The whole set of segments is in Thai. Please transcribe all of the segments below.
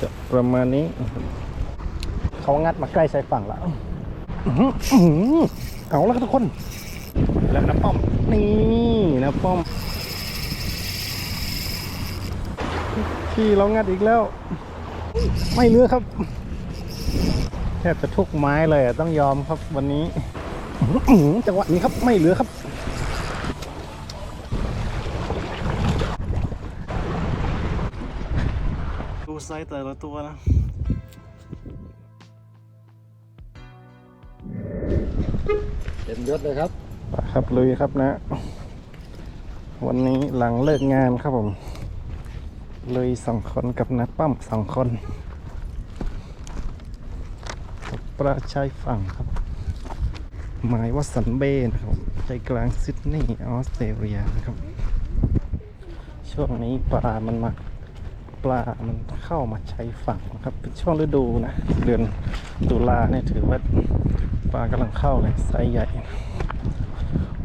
จะประมาณนี้ เขางัดมาใกล้ชายฝั่งแล้วเอาแล้วทุกคน แล้วน้ำป้อม นี่น้ำป้อมพี่เรางัดอีกแล้ว ไม่เหลือครับ แทบจะทุกไม้เลยต้องยอมครับวันนี้จังหวะนี้ครับไม่เหลือครับ ดูไซ ส์แต่ละตัวนะเต็มยศเลยครับครับลุยครับนะ วันนี้หลังเลิกงานครับผมลุยสองคนกับนักปั้มสองคนกับปลาชายฝั่งครับ หมายว่าสันเบย์นะครับผมใจกลางซิดนีย์ออสเตรเลียนะครับ ช่วงนี้ปลามันมา ปลามันเข้ามาใช้ฝั่งนะครับ เป็นช่วงฤดูนะ เดือนตุลาเนี่ยถือว่าปลากำลังเข้าเลยไซส์ใหญ่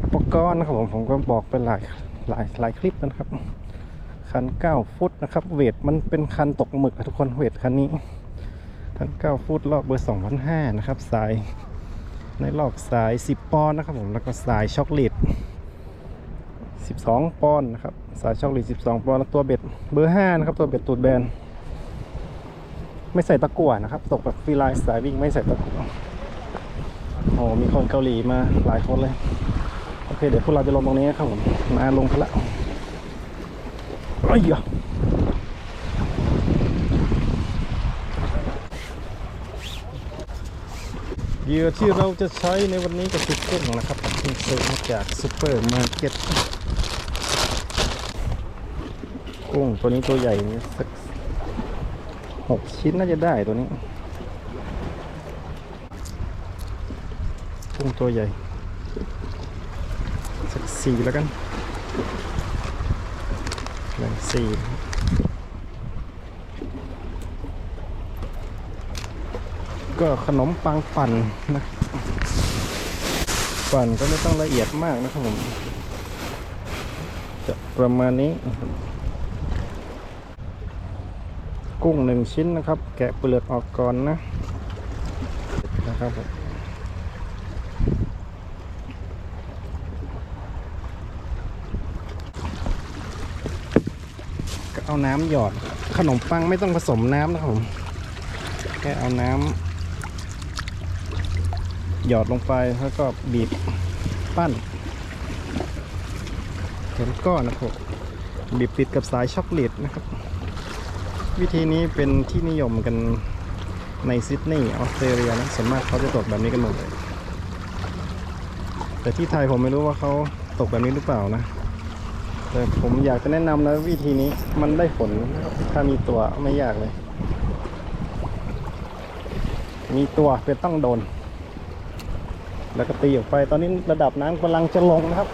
อุปกรณ์นะครับผมผมก็บอกไปหลายหลายหลายคลิปนะครับ คัน 9 ฟุตนะครับ เวทมันเป็นคันตกหมึกทุกคนเวทคันนี้คัน 9 ฟุตรอบเบอร์2,500นะครับสายในรอบสาย 10 ปอนด์นะครับผมแล้วก็สายช็อกโกแลต 12 ปอนด์นะครับ สายช็อกโกแลต12 ปอนด์แล้วตัวเบ็ดเบอร์ 5 นะครับ ตัวเบ็ดตูดแบน ไม่ใส่ตะกั่วนะครับ ตกแบบฟรีไลน์สายวิ่งไม่ใส่ตะกั่วโอ้มีคนเกาหลีมาหลายคนเลย โอเค เดี๋ยวพวกเราจะลงตรงนี้ครับผมมาลงกันละไอ้ยะเหยื่อที่เราจะใช้ในวันนี้ก็คือกุ้งนะครับที่ซื้อมาจากซูเปอร์มาร์เก็ต กุ้งตัวนี้ตัวใหญ่นี่สักหกชิ้นน่าจะได้ตัวนี้ กุ้งตัวใหญ่ สักสี่แล้วกันหนึ่งสี่ก็ขนมปังปั่นนะปั่นก็ไม่ต้องละเอียดมากนะครับผมจะประมาณนี้ กุ้งหนึ่งชิ้นนะครับ แกะเปลือกออกก่อนนะนะครับผมก็เอาน้ำหยอดขนมปังไม่ต้องผสมน้ำนะครับผมแค่เอาน้ำหยอดลงไปแล้วก็บีบปั้นเป็นก้อนนะครับบีบติดกับสายช็อกโกแลตนะครับ วิธีนี้เป็นที่นิยมกันในซิดนีย์ออสเตรเลียนะส่วนมากเขาจะตกแบบนี้กันหมดเลยแต่ที่ไทยผมไม่รู้ว่าเขาตกแบบนี้หรือเปล่านะ แต่ผมอยากจะแนะนำนะวิธีนี้มันได้ผลถ้ามีตัวไม่ยากเลย มีตัวเป็นต้องโดน แล้วก็ตีออกไปตอนนี้ระดับน้ำกำลังจะลงนะครับ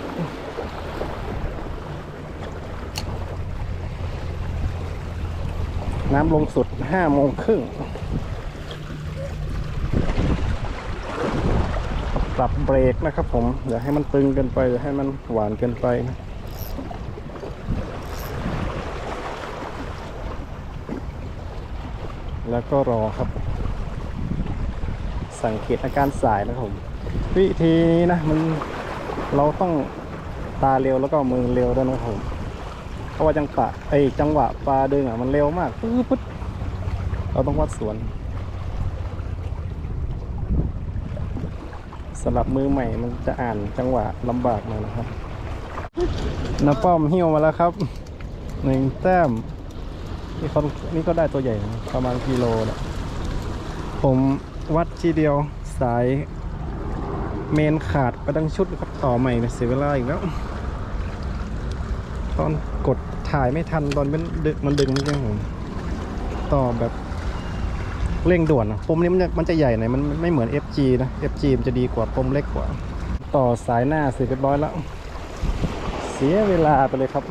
น้ำลงสุดห้าโมงครึ่งปรับเบรกนะครับผมอย่าให้มันตึงเกินไปอย่าให้มันหวานเกินไปนะแล้วก็รอครับ สังเกตอาการสายนะครับผม วิธีนี้นะมันเราต้องตาเร็วแล้วก็มือเร็วด้วยนะครับผม ราะว่าจังหวะไอ้จังหวะปลาดึงอะมันเร็วมากปึ๊บปึ๊บเราต้องวัดสวนสำหรับมือใหม่มันจะอ่านจังหวะลำบากหน่อยนะครับน้าป้อมหิ้วมาแล้วครับหนึ่งแต้มนี่เขานี่ก็ได้ตัวใหญ่นะประมาณกิโลนะผมวัดทีเดียวสายเมนขาดไปดังชุดครับต่อใหม่เสียเวลาอีกแล้ว ตอนกดถ่ายไม่ทันตอนมันดึกมันดึงไม่ใช่ผมต่อแบบเร่งด่วนนะปมนี้มันจะมันจะใหญ่หน่อยมันไม่เหมือน FG นะ FG มันจะดีกว่าปมเล็กกว่า ต่อสายหน้าเสร็จเรียบร้อยแล้ว เสียเวลาไปเลยครับ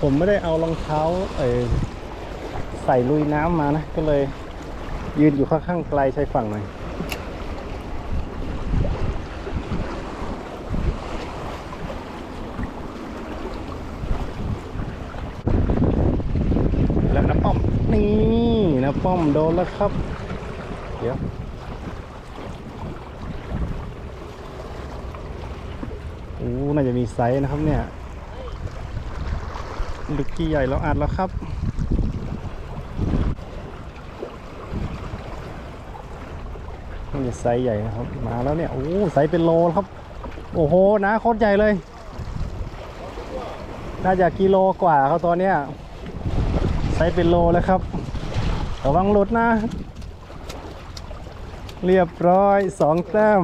ผมไม่ได้เอารองเท้าใส่ลุยน้ำมานะ ก็เลยยืนอยู่ค่อนข้างไกลชายฝั่งหน่อย อ ป้อมโดนแล้วครับ เดี๋ยวโอ้น่าจะมีไซส์นะครับเนี่ยลูกกี้ใหญ่แล้วอัดแล้วครับนี่ไซส์ใหญ่นะครับ มาแล้วเนี่ย โอ้ไซส์เป็นโลครับ โอ้โหนะโคตรใหญ่เลย น่าจะกิโลกว่าครับตัวเนี้ยไซส์เป็นโลแล้วครับ ระวังหลุดนะ เรียบร้อยสองแต้ม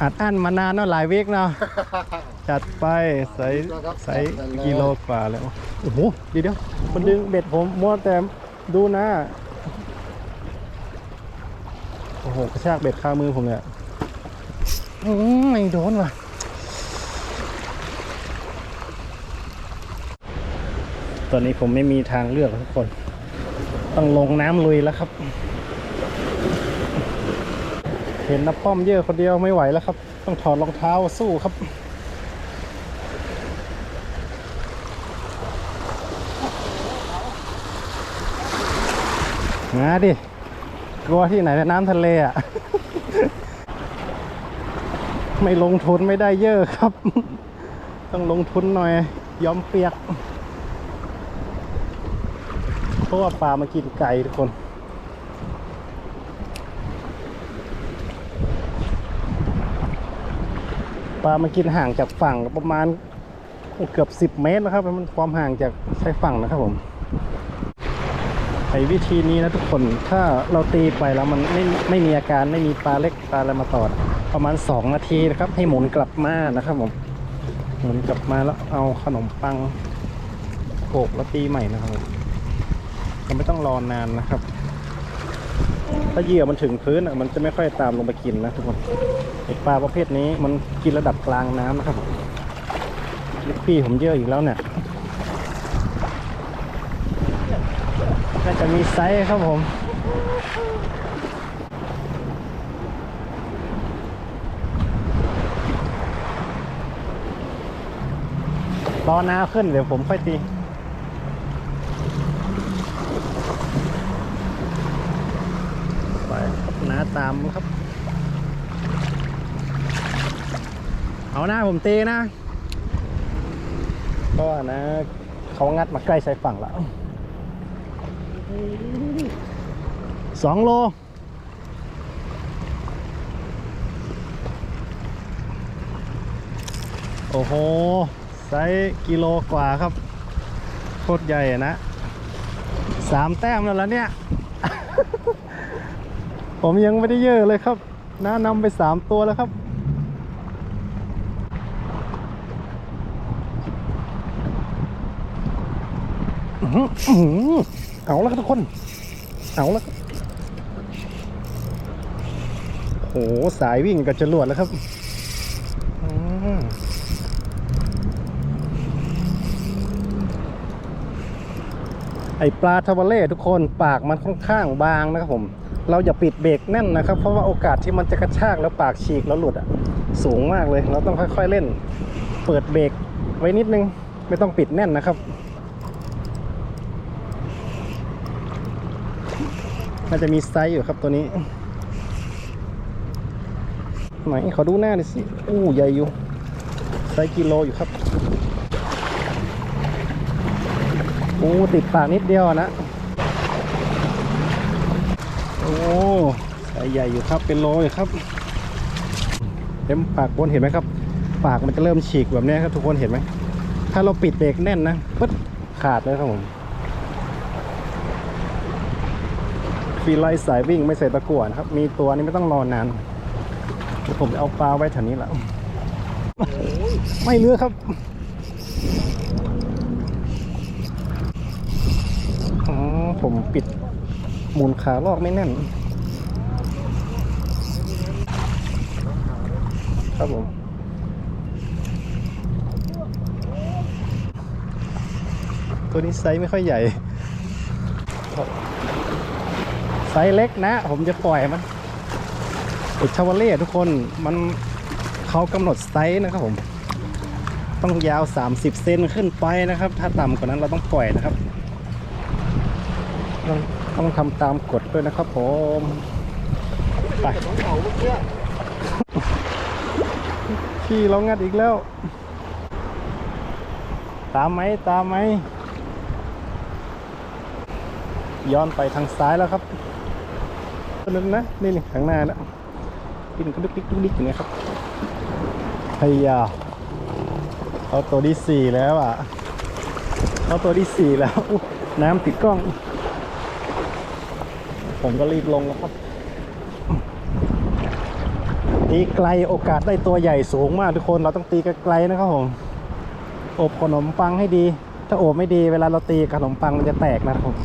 อัดอั้นมานานเนาะหลายวิกเนาะจัดไปใส่ใส่กิโลกว่าแล้วโอ้โหดีเดียวมันดึงเบ็ดผมมัวแต่ดูนะโอ้โหกระชากเบ็ดคามือผมเนี่ยอืมไม่โดนว่ะ ตอนนี้ผมไม่มีทางเลือกแล้วทุกคน ต้องลงน้ำลุยแล้วครับ เห็นนับป้อมเยอะคนเดียวไม่ไหวแล้วครับ ต้องถอดรองเท้าสู้ครับมาดิ กลัวที่ไหนแต่น้ำทะเลอะ ไม่ลงทุนไม่ได้เยอะครับ ต้องลงทุนหน่อย ยอมเปียก ราะว่าปลามากินไก่ทุกคนปลามากินห่างจากฝั่งประมาณเกือบ 10 เมตรนะครับมันความห่างจากชายฝั่งนะครับผมไอ้วิธีนี้นะทุกคนถ้าเราตีไปแล้วมันไม่ไม่มีอาการไม่มีปลาเล็กปลาอะไรมาตอด ประมาณ 2 นาทีนะครับ ให้หมุนกลับมานะครับผมหมุนกลับมาแล้วเอาขนมปังโขกแล้วตีใหม่นะครับผ มเราไม่ต้องรอนานนะครับ ถ้าเหยื่อมันถึงพื้นอะมันจะไม่ค่อยตามลงไปกินนะทุกคนไอปลาประเภทนี้มันกินระดับกลางน้ำนะครับลูกพี่ผมเยอะอีกแล้วเนี่ยน่าจะมีไซส์ครับผมรอน้าขึ้นเดี๋ยวผมค่อยตี ไปครับน้า ตามครับ เอาหน้าผมตีนะเพราะว่านะเขางัดมาใกล้ชายฝั่งแล้วสองโลโอ้โห ไซส์กิโลกว่าครับ โคตรใหญ่อะนะ สามแต้มแล้วละเนี่ย ผมยังไม่ได้เยอะเลยครับน้านำไปสามตัวแล้วครับ เอาแล้วครับทุกคน เอาแล้วโหสายวิ่งกับจรวดแล้วครับไอปลาทาวาเล่ทุกคนปากมันค่อนข้างบางนะครับผม เราอย่าปิดเบรกแน่นนะครับ เพราะว่าโอกาสที่มันจะกระชากแล้วปากฉีกแล้วหลุดอะสูงมากเลย เราต้องค่อยๆเล่น เปิดเบรกไว้นิดนึง ไม่ต้องปิดแน่นนะครับน่าจะมีไซส์อยู่ครับตัวนี้ไหนขอดูหน้าหน่อยสิ อู้ใหญ่อยู่ไซส์กิโลอยู่ครับโอ้ติดปากนิดเดียวนะ โอ้ใหญ่อยู่ครับเป็นโลอยครับเต็มปากบนเห็นไหมครับ ปากมันจะเริ่มฉีกแบบนี้ครับทุกคนเห็นไหมถ้าเราปิดเบรกแน่นนะปึ๊ดขาดเลยครับผมฟีไลสายวิ่งไม่ใส่ตะกั่วนะครับ มีตัวนี้ไม่ต้องรอนานเดี๋ยวผมจะเอาปลาไว้แถวนี้แหละไม่เลือกครับอ๋อผมปิด หมุนขาลอกไม่แน่น ครับผมตัวนี้ไซส์ไม่ค่อยใหญ่ ไซส์เล็กนะ ผมจะปล่อยมันไอชาวเล่ทุกคนมันเขากำหนดไซส์นะครับผม ต้องยาว 30 เซนขึ้นไปนะครับ ถ้าต่ำกว่านั้นเราต้องปล่อยนะครับ ต้องทำตามกฎด้วยนะครับผมไปขี้เรางัดอีกแล้ว ตามไหมตามไหมย้อนไปทางซ้ายแล้วครับนั่นนะนี่นี่ข้างหน้าแล้วกินก็ดุกดิกดุกดิกอย่างเงี้ยครับพยายาเอาตัวที่สี่แล้วอะเอาตัวที่สี่แล้วน้ำติดกล้อง ผมก็รีบลงแล้วครับตีไกลโอกาสได้ตัวใหญ่สูงมากทุกคนเราต้องตีไกลๆนะครับผมอบขนมปังให้ดี ถ้าอบไม่ดีเวลาเราตีขนมปังมันจะแตกนะครับผม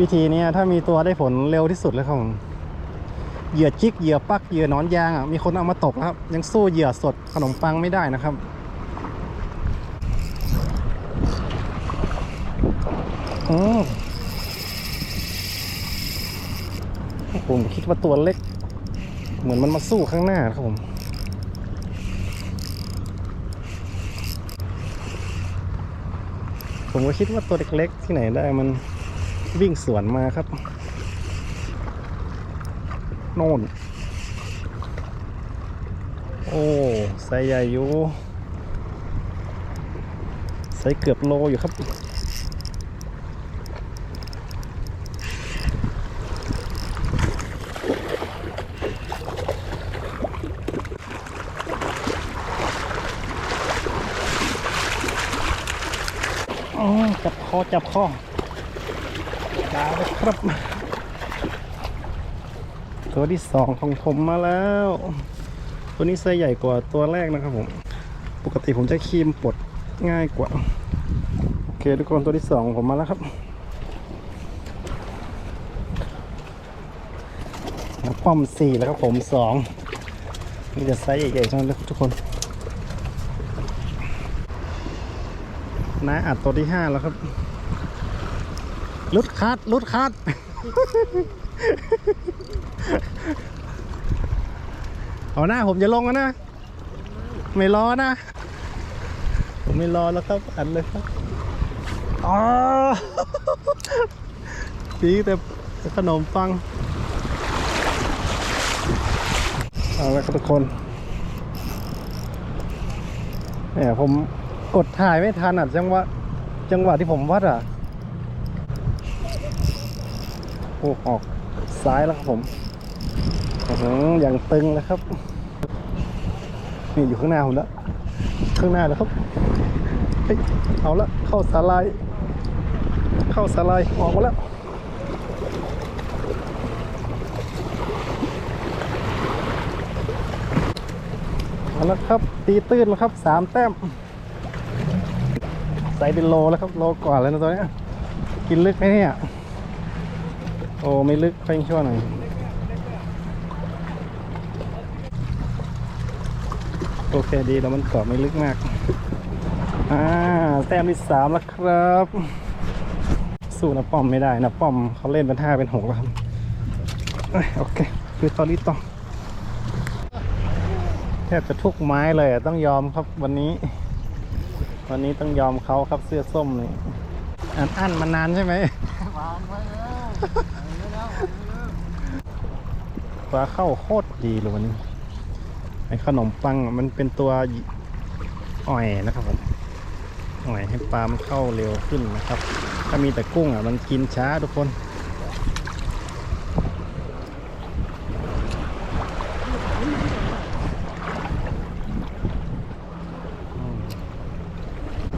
วิธีนี้ถ้ามีตัวได้ผลเร็วที่สุดเลยครับผมเหยื่อจิกเหยื่อปักเหยื่อนอนยางอะมีคนเอามาตกนะครับ ยังสู้เหยื่อสดขนมปังไม่ได้นะครับอืม ผมคิดว่าตัวเล็ก เหมือนมันมาสู้ข้างหน้าครับผมผมก็คิดว่าตัวเล็กๆที่ไหนได้มันวิ่งสวนมาครับ โน่น โอ้ไซใหญ่อยู่ไซเกือบโลอยู่ครับ จับคอจับคอมาเลยครับ ตัวที่สองของผมมาแล้ว ตัวนี้ไซส์ใหญ่กว่าตัวแรกนะครับผม ปกติผมจะคีมปลดง่ายกว่า โอเคทุกคนตัวที่สองผมมาแล้วครับป้อมสี่แล้วครับผมสองนี่จะไซส์ใหญ่ๆทั้งนั้นทุกคน น้าอัดตัวที่ห้าแล้วครับลุดคัดลุดคัดเอาหน้าผมจะลงแล้วนะ ไม่รอนะ ผมไม่รอแล้วครับอัดเลยครับอ๋อปีแต่ขนมปังเอาละครับทุกคนเนี่ยผม กดถ่ายไม่ทันอะจังหวะจังหวะที่ผมวัดอะโอ้ออกซ้ายแล้วครับผมอย่างตึงเลยครับ นี่อยู่ข้างหน้าผมแล้วข้างหน้าแล้วครับเฮ้ยเอาละเข้าสาลาย เข้าสาลายออกมาแล้วเอาละครับ ตีตื้นแล้วครับสามแต้ม ใส่เป็นโลแล้วครับโลกว่าแล้วนะตัวนี้กินลึกไหมเนี่ยโอ้ไม่ลึกค่อยชั่วหน่อยโอเคดีแล้วมันเกาะไม่ลึกมากอ่าแต้มที่สามแล้วครับ สู้นะป้อมไม่ได้นะป้อมเขาเล่นเป็นห้าเป็นหกแล้วครับโอเคคือตอนนี้ต่อแทบจะทุกไม้เลยต้องยอมครับวันนี้ วันนี้ต้องยอมเขาครับเสื้อส้มนี่อันอั้นมานานใช่ไหมวางไว้แล้ววางไว้แล้ววางไว้แล้วปลาเข้าโคตรดีเลยวันนี้ไอขนมปังอะมันเป็นตัวอ่อยนะครับผมอ่อยให้ปลามันเข้าเร็วขึ้นนะครับ ถ้ามีแต่กุ้งอะมันกินช้าทุกคน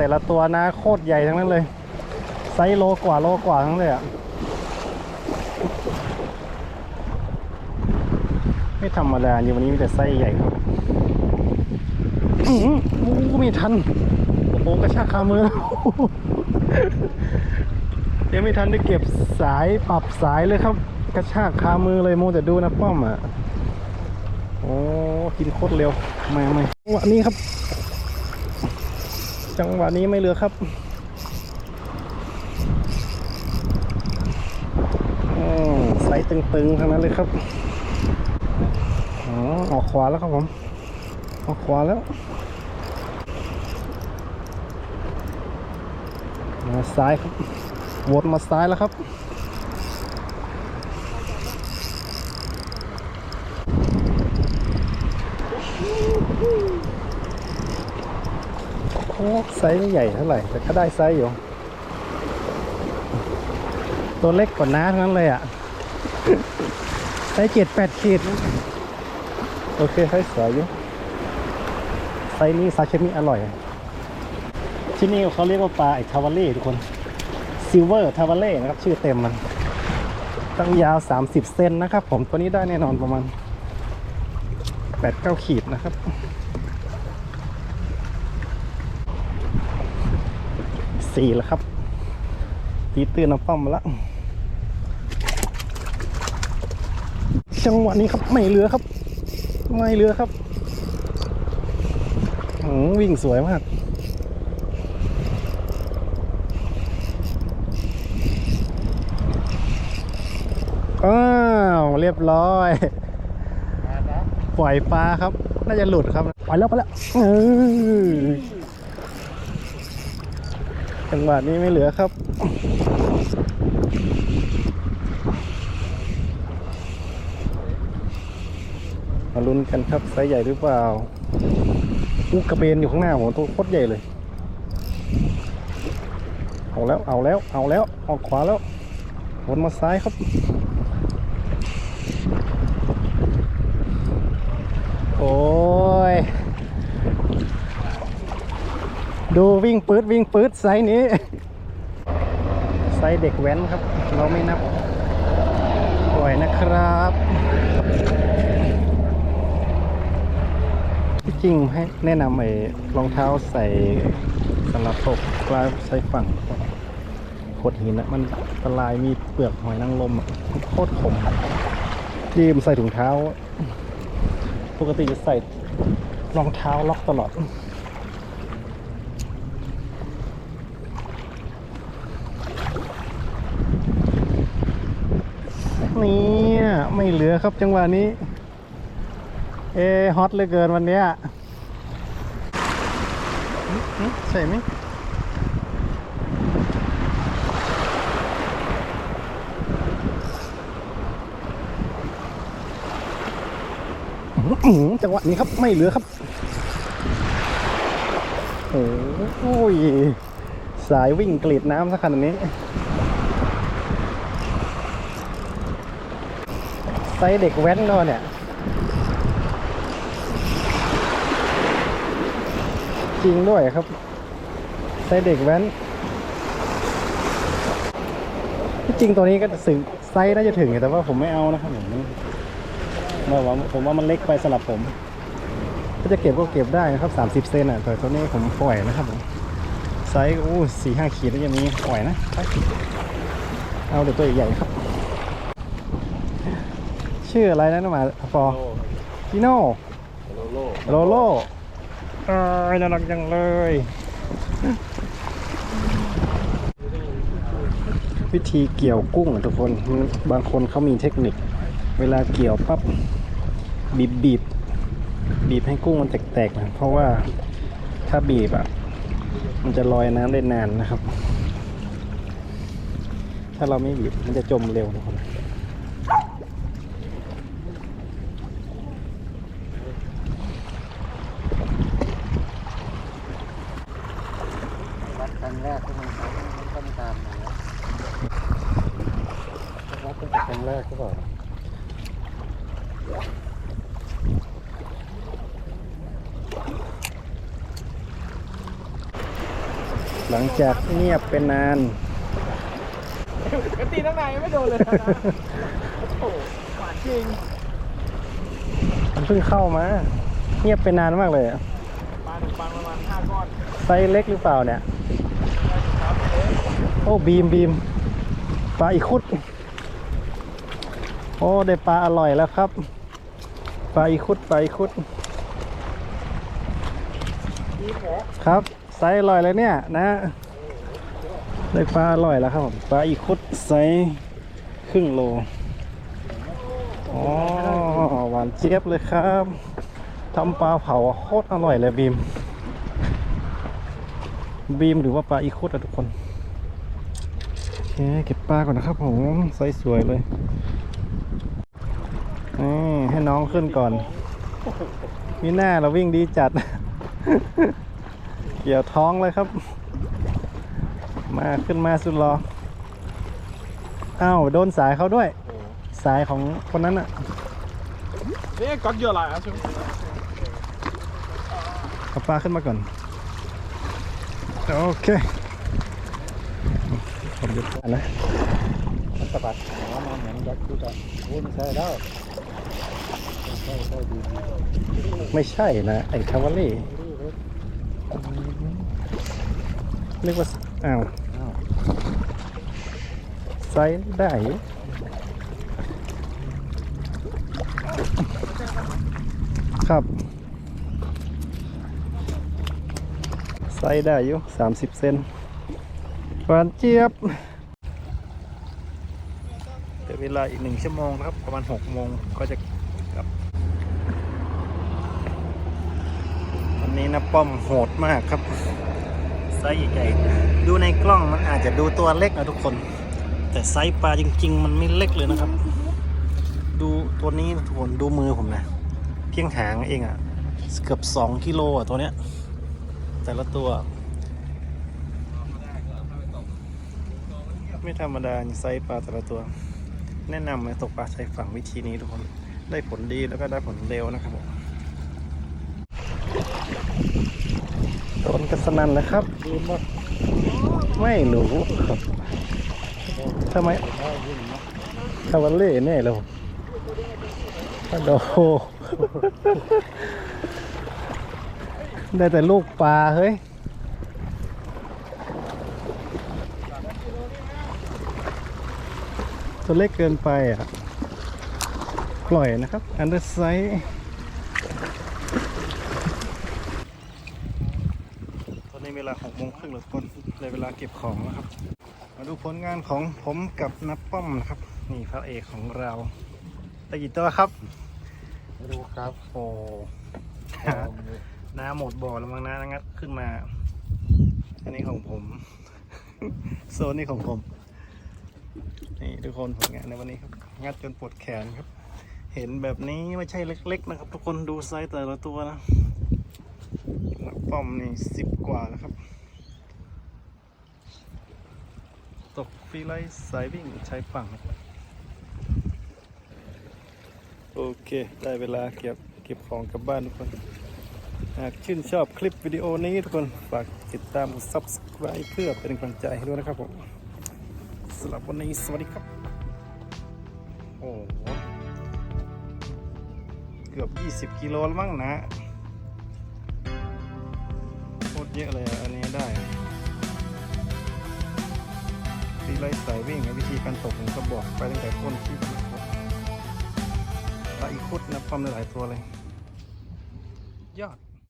แต่ละตัวนะโคตรใหญ่ทั้งนั้นเลย ไซส์โลกว่าโลกว่าทั้งเลยอะไม่ธรรมดาอยู่วันนี้มีแต่ไส้ใหญ่ครับอื้อหือโอ้โหไมีทัน โอ้โหกระชากคามือแล้วยังไม่ทันได้เก็บสายปรับสายเลยครับ กระชากคามือเลยโมแต่ดูนะป้อมอะ โอ้ กินโคตรเร็วมาไมจังหวะนี้ครับ จังหวะนี้ไม่เหลือครับอไซส์ตึงๆทั้งนั้นเลยครับอ๋อออกขวาแล้วครับผม ออกขวาแล้วมาซ้ายครับวนมาซ้ายแล้วครับ อ้ไซส์ไม่ใหญ่เท่าไหร่ แต่ก็ได้ไซส์อยู่ ตัวเล็กกว่าน้าทั้งนั้นเลยอะไซส์เจ็ดแปดขีด โอเคไซส์สวยอยู่ ไซส์นี้ซาชิมิอร่อย ที่นี่เขาเรียกว่าปลาไอทาวาเล่ทุกคนซิลเวอร์ทาวาเล่นะครับ ชื่อเต็มมัน ตั้งยาว 30 เซนนะครับ ผมตัวนี้ได้แน่นอนประมาณ8-9ขีดนะครับ สี่แล้วครับ ตีตื้นน้ำป้อมมาแล้วจังหวะนี้ครับไม่เหลือครับ ไม่เหลือครับอืมวิ่งสวยมากอ้าวเรียบร้อย ปล่อยปลาครับ น่าจะหลุดครับ ปล่อยแล้วไปแล้วเออ จังหวะนี้ไม่เหลือครับ มาลุ้นกันครับไซส์ใหญ่หรือเปล่าอู้กระเบนอยู่ข้างหน้าผมตัวโคตรใหญ่เลย เอาแล้วเอาแล้วเอาแล้วออกขวาแล้ววนมาซ้ายครับโอ้ย ดูวิ่งปืดวิ่งปืดไซส์นี้ไซส์เด็กแว้นครับ เราไม่นับปล่อยนะครับที่จริงให้แนะนำไอ้รองเท้าใส่สำหรับตกปลาใส่ฝั่งโขดหินนะมันอันตรายมีเปลือกหอยนางรมโคตรขมดีมใส่ถุงเท้า ปกติจะใส่รองเท้าล็อกตลอด เนี่ย ไม่เหลือครับจังหวะนี้ เอฮอตเลือเกินวันนี้ใช่ไหมอื้อหือจังหวะนี้ครับไม่เหลือครับ โอ้โหสายวิ่งกรีดน้ำสักขนาดนี้ ไซส์เด็กแว้นก็เนี่ย จริงด้วยครับ ไซส์เด็กแว้น ที่จริงตัวนี้ก็ถึงไซส์น่าจะถึงแต่ว่าผมไม่เอานะครับผมเมื่อว่าผมว่ามันเล็กไปสำหรับผม ถ้าจะเก็บก็เก็บได้นะครับ30เซนอะแต่ตัวนี้ผมปล่อยนะครับผมไซส์โอ้สี่ห้าขีดแล้วยังมีปล่อยนะ เอาเดี๋ยวตัวใหญ่ๆครับ ชื่ออะไรนะน้องหมาปอจิโน่โลโลโลโลเอ้ยน่ารักจังเลยวิธีเกี่ยวกุ้งอะทุกคนมันบางคนเขามีเทคนิค เวลาเกี่ยวปั๊บบีบบีบบีบให้กุ้งมันแตกๆนะเพราะว่าถ้าบีบอะมันจะลอยน้ำได้นานนะครับ ถ้าเราไม่บีบมันจะจมเร็วทุกคน วัดครั้งแรกที่มันเขาต้องตามมาแล้ว วัดตั้ง แต่ครั้งแรกก็เปล่าหลังจากเงียบเป็นนาน ตีตั้งไหนไม่โดนเลยนะโอ้โหหวานจริงมันเพิ่งเข้ามา เงียบเป็นนานมากเลยอะปลาหนึ่งปลาประมาณห้าก้อนไซส์เล็กหรือเปล่าเนี่ย โอ้บีมบีมปลาอีกคุด โอ้ ได้ปลาอร่อยแล้วครับ ปลาอีคุดปลาอีคุดครับไซส์อร่อยเลยเนี่ยนะ ได้ปลาอร่อยแล้วครับผมปลาอีคุดไซส์ครึ่งโลอ๋อหวานเจี๊ยบเลยครับทำปลาเผาโคตรอร่อยเลยบีม บีมหรือว่าปลาอีคุดอะทุกคนโอเคเก็บปลาก่อนนะครับผมไซส์สวยเลย นี่ให้น้องขึ้นก่อน มีหน้าเราวิ่งดีจัด เกี่ยวท้องเลยครับ มาขึ้นมาสุดรออ้าวโดนสายเขาด้วย สายของคนนั้นอะ Det er godt gjør lejer, så. เอาปลาขึ้นมาก่อน โอเคผมจะนะมันสะบัดหัวมันเหมือนยักษ์ดูกันโอ้ไม่ใช่แล้วใช่ใช่ดี ไม่ใช่นะ ไอ้คาวาล่เรียกว่า อ้าวไซส์ได้ครับไซส์ได้อยู่สามสิบเซนหวานเจี๊ยบเดี๋ยวเวลาอีกหนึ่งชั่วโมงครับ ประมาณหกโมงก็จะกลับ วั นนี้นะป้อมโหดมากครับไซส์ใหญ่ๆดูในกล้องมันอาจจะดูตัวเล็กนะทุกคน แต่ไซส์ปลาจริง ๆ มันไม่เล็กเลยนะครับ ดูตัวนี้ทุกคนดูมือผมนะเพียงหางเองอะ่ะเกือบสองกิโลอะตัวเนี้ย แต่ละตัว ไม่ธรรมดาไซส์ปลาแต่ละตัว แนะนำเลยตกปลาชายฝั่งวิธีนี้ทุกคน ได้ผลดีแล้วก็ได้ผลเร็วนะครับผม โดนกันสนั่นเลยครับ ไม่รู้ทำไมได้ยิ่งนะคาวาเล่แน่เลยโอ้โหได้แต่ลูกปลาเฮ้ยตัวเล็กเกินไปอะ ปล่อยนะครับ อันเดอร์ไซส์ตอนนี้เว ลา6โมงครึ่งแล้วทุกคนเลยเวลาเก็บของแล้วครับ มาดูผลงานของผมกับนับป้อมนะครับ นี่พระเอกของเราได้กี่ตัวครับไม่รู้ครับโอ้น้ำหมดบ่อแล้วมั้งนะงัดขึ้นมา อันนี้ของผม โซนนี้ของผม นี่ทุกคนผลงานในวันนี้ครับ งัดจนปวดแขนครับ เห็นแบบนี้ไม่ใช่เล็ก ๆ นะครับ ทุกคนดูไซส์แต่ละตัวนะ นักป้อมนี่สิบกว่าแล้วครับ ตกฟรีไลท์สายวิ่งใช้ฝั่งครับโอเค ได้เวลาเก็บเก็บของกลับบ้านทุกคน หากชื่นชอบคลิปวิดีโอนี้ทุกคน ฝากติดตาม subscribe เพื่อเป็นกำลังใจให้ด้วยนะครับผมสำหรับวันนี้สวัสดีครับ โอ้โหเกือบ 20 กิโลแล้วมั้งนะ ยอะเลยอันนี้ได้ตีไล่สายวิ่งวิธีการตกผมก็บอกไปตั้งแต่ต้นคลิปนะครับปลาอีคุดนะความหลายตัวเลย ยอด